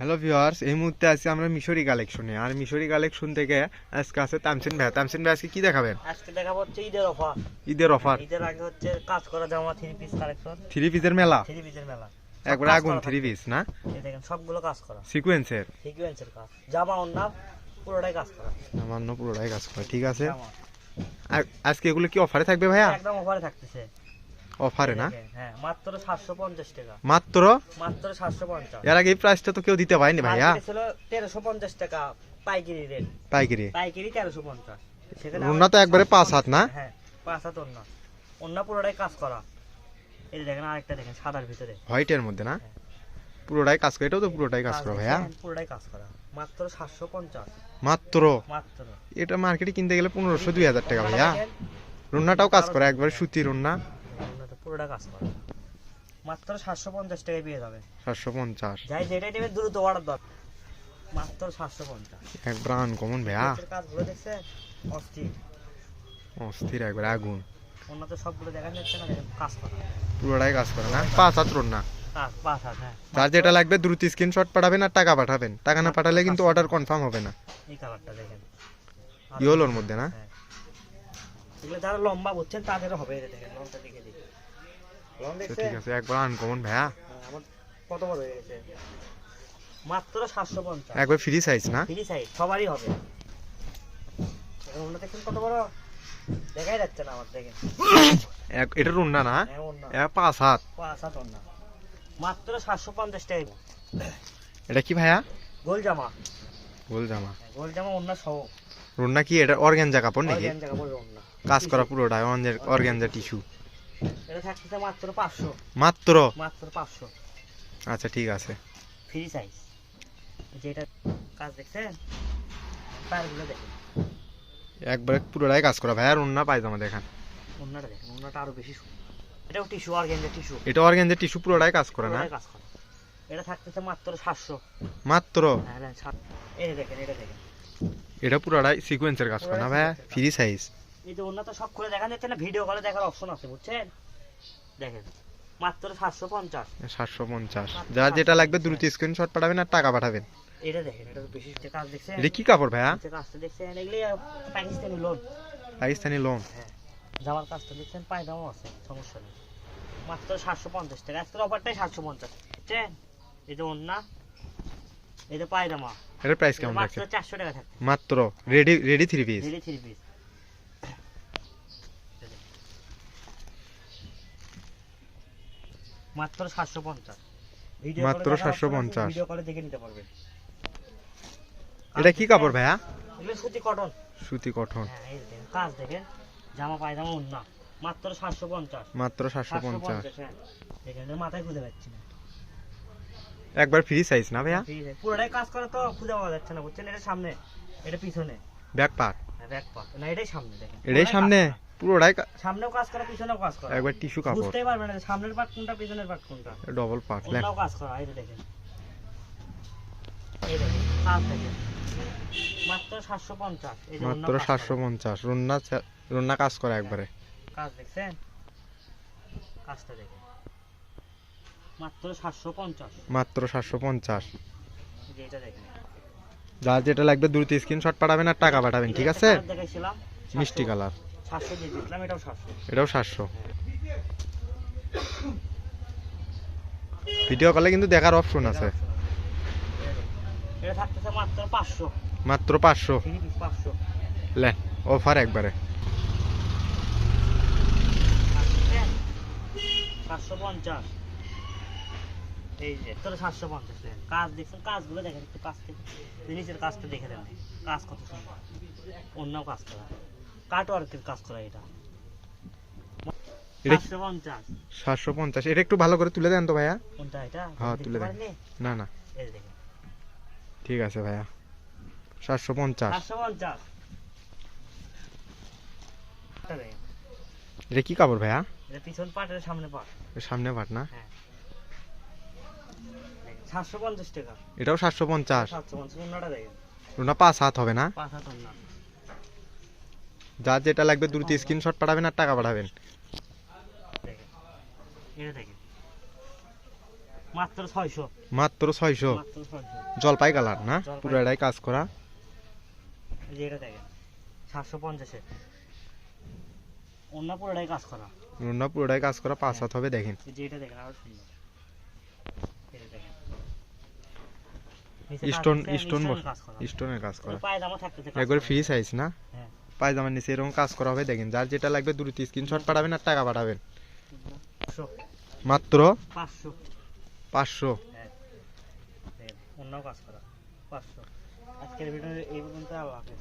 Hello viewers এই মুহূর্তে আছি আমরা মিশরি কালেকশনে আর মিশরি কালেকশন থেকে আজকে আছে তামসিন ভাই। তামসিন ভাই আজকে কি দেখাবেন? আজকে দেখাবো হচ্ছে ঈদের অফার। ঈদের অফার। ঈদের আগে হচ্ছে কাজ করা জামা থ্রি পিস কালেকশন থ্রি পিসের মেলা? থ্রি পিসের মেলা। একবার আগুন থ্রি পিস না? দেখেন সবগুলো কাজ করা। সিকুয়েন্সের সিকুয়েন্সের কাজ। জামা ওন্না পুরোটাই কাজ করা। জামা সামান্য পুরোটাই কাজ করে ঠিক আছে? আর আজকে এগুলো কি অফারে থাকবে ভাইয়া? একদম অফারে থাকতেছে। অফারে না? হ্যাঁ মাত্র সাতশো পঞ্চাশ টাকা। মাত্র? মাত্র সাতশো পঞ্চাশ। এর আগে এই প্রাইসটা তো কেউ দিতে পারেনি ভাইয়া। ছিল তেরোশো পঞ্চাশ টাকা পাইকারি রেট। পাইকারি? পাইকারি তেরোশো পঞ্চাশ। সেখানে রুনা তো একবারে পাঁচ হাত না? হ্যাঁ পাঁচ হাত অন্য অন্য পুরোটাই কাজ করা। এই দেখেন আরেকটা দেখেন সাদার ভিতরে। হোয়াইটের মধ্যে না? হ্যাঁ। পুরোটাই কাজ করে এটাও তো পুরোটাই কাজ করে ভাইয়া। পুরোটাই কাজ করা। মাত্র সাতশো পঞ্চাশ। মাত্র? মাত্র। এটা মার্কেটে কিনতে গেলে পনেরোশো দুই হাজার টাকা ভাইয়া। রুন্নাটাও কাজ করে একবারে সুতি রুন্না পুরোটা কাজ করা মাত্র সাতশো পঞ্চাশ টাকায় পেয়ে যাবে। সাতশো পঞ্চাশ। যাই যেটাই নেবে দ্রুত অর্ডার দর মাত্র সাতশো পঞ্চাশ। একবার আনকমন ভাইয়া। কাজগুলো দেখছে অস্থির। অস্থির একবার আগুন। অন্য তো সবগুলো দেখা যাচ্ছে না কাজ করা। পুরোটাই কাজ করে না? পাঁচ হাত হাত হ্যাঁ। যার যেটা লাগবে দ্রুত স্ক্রিনশট পাঠাবেন আর টাকা পাঠাবেন। টাকা না পাঠালে কিন্তু অর্ডার কনফার্ম হবে না। এই কালারটা দেখেন। ইয়োলোর মধ্যে না? হ্যাঁ। এগুলো যারা লম্বা বুঝছেন তাদেরও হবে দেখেন লংটা দেখে ঠিক আছে একবার আনকমন ভাইয়া। হ্যাঁ, আমার কত বড় হয়ে গেছে? মাত্র সাতশো পঞ্চাশ। একবার ফ্রি সাইজ না? ফ্রি সাইজ সবারই হবে। ওটা দেখুন কত বড়? দেখাই যাচ্ছে না আমার দেখেন এটা রুন্না না? এমন পাঁচ হাত। পাঁচ হাত ওর মাত্র সাতশো পঞ্চাশ টাকা এটা কি ভাইয়া? গোল জামা গোল জামা হ্যাঁ, গোল জামা অন্য সহ। রুন্না কি? এটা অর্গ্যানজা কাপড় নাকি? কাজ করা পুরোটা অর্গ্যানজা টিস্যু। এটা থাকতেছে মাত্র পাঁচশো। মাত্র? মাত্র পাঁচশো। আচ্ছা ঠিক আছে। ফ্রি সাইজ যেটা কাজ দেখছেন? পায়েরগুলো দেখেন। একবারে পুরোটাই কাজ করা। ভাইয়া রুন্না পায়জামা দেখান। অন্যটা দেখেন। অন্যটা আরও বেশি সুন্দর। এটাও টিস্যু অর্গেঞ্জা টিস্যু এটা অর্গ্যানজা টিস্যু পুরোটাই কাজ করে না? কাজ করে। এটা থাকতেছে মাত্র সাতশো। মাত্র? হ্যাঁ হ্যাঁ এই দেখেন এটা দেখেন। এটা পুরোটাই সিকোয়েন্সের কাজ করে না ভাইয়া? ফ্রি সাইজ এই যে অন্য তো সব করে দেখা যাচ্ছে না ভিডিও কলে দেখার অপশন আছে বুঝছেন? দেখেন মাত্র সাতশো পঞ্চাশ। সাতশো পঞ্চাশ। যার যেটা লাগবে দ্রুত স্ক্রিনশট পাঠাবেন আর টাকা পাঠাবেন। এটা দেখেন এটা তো বেশি কাজ দেখছেন। এটা কি কাপড় ভাইয়া? কাজটা দেখছেন এগুলি পাকিস্তানি লোন পাকিস্তানি লোন হ্যাঁ জামার কাজটা দেখছেন পায়জামাও আছে সমস্যা নেই। মাত্র সাতশো পঞ্চাশ টাকা আজকের অফারটাই সাতশো পঞ্চাশ বুঝছেন? এই যে অন্য এই যে পায়জামা। এটার প্রাইস কেমন মাত্র চারশো টাকা থাকবে মাত্র ready ready three piece ready three piece মাত্র সাতশো পঞ্চাশ। ভিডিও মাত্র 750 ভিডিও কলে দেখে নিতে পারবে। এটা কি কাপড় ভাইয়া? এগুলো সুতি কটন সুতি কটন হ্যাঁ দেখেন কাজ দেখেন জামা পায়জামা উন্না মাত্র সাতশো পঞ্চাশ। মাত্র সাতশো পঞ্চাশ। হ্যাঁ। দেখেন মাথায় খুঁজে পাচ্ছি না। একবার ফ্রি সাইজ না ভাইয়া? পুরোটাই কাজ করে তো খুঁজে পাওয়া যাচ্ছে না বুঝছেন? এটা সামনে এটা পিছনে। ব্যাক পার্ট ব্যাক পার্ট না এটাই সামনে দেখেন। এটাই সামনে। পুরোটাই সামনেও কাজ করা পিছনেও কাজ করা। একবার টিস্যু কাপড়। বুঝতেই না সামনের পার্ট কোনটা পিছনের পার্ট কোনটা। ডবল পার্ট কাজ করা এই দেখেন। এই দেখেন কাজ দেখেন। মাত্র এই যে মাত্র কাজ করা। পঞ্চাশ রুন্না কাজ করে একবারে। কাজ দেখছেন? কাজটা দেখেন। মাত্র সাতশো পঞ্চাশ। মাত্র সাতশো পঞ্চাশ। এই যে এটা দেখেন। যার যেটা লাগবে দ্রুত স্ক্রিনশট পাঠাবেন আর টাকা পাঠাবেন ঠিক আছে? মিষ্টি কালার। সাতশো দিয়ে দিয়েছিলাম এটাও সাতশো। এটাও সাতশো। ভিডিও কলে কিন্তু দেখার অপশন আছে। এটা থাকতেছে মাত্র পাঁচশো। মাত্র পাঁচশো। পাঁচশো। লেন অফার একবারে। সাতশো পঞ্চাশ। এই যে তোর সাতশো পঞ্চাশ কাজ দেখছেন কাজগুলো দেখেন একটু কাজ থেকে নিচের কাজটা দেখে দেন। কাজ কত সুন্দর। অন্য কাজ করা। কাটওয়ার্কের কাজ করা এটা। সাতশো পঞ্চাশ। এটা একটু ভালো করে তুলে দেন তো ভাইয়া। হ্যাঁ, তুলে দেন। না না। ঠিক আছে ভাইয়া। সাতশো পঞ্চাশ। এটা কি কাপড় ভাইয়া? পিছন পাট সামনে পাট। সামনে পাট না? হ্যাঁ। সাতশো পঞ্চাশ টাকা। এটাও সাতশো পঞ্চাশ। সাতশো পঞ্চাশ পাঁচ হাত হবে না? পাঁচ হাত অন্য। যার যেটা লাগবে দ্রুত স্ক্রিনশট পাঠাবেন আর টাকা পাঠাবেন। দেখেন। মাত্র ছয়শো। জলপাই কালার না? পুরোটাই কাজ করা। এই যে এটা দেখেন সাতশো পঞ্চাশে। অন্য পুরোটাই কাজ করা। রুন্না পুরোটাই কাজ করা পাঁচ হাত হবে দেখেন। কাজ স্টোন স্টোন স্টোনের কাজ করা। ফ্রি সাইজ না? হ্যাঁ। পায়জামার নিচে এরকম কাজ করা হবে দেখেন যার যেটা লাগবে দ্রুত স্ক্রিনশট পাঠাবেন আর টাকা পাঠাবেন। মাত্র? পাঁচশো। পাঁচশো? হ্যাঁ অন্য কাজ করা। পাঁচশো। আজকের ভিডিও এই পর্যন্ত আল্লাহ হাফেজ।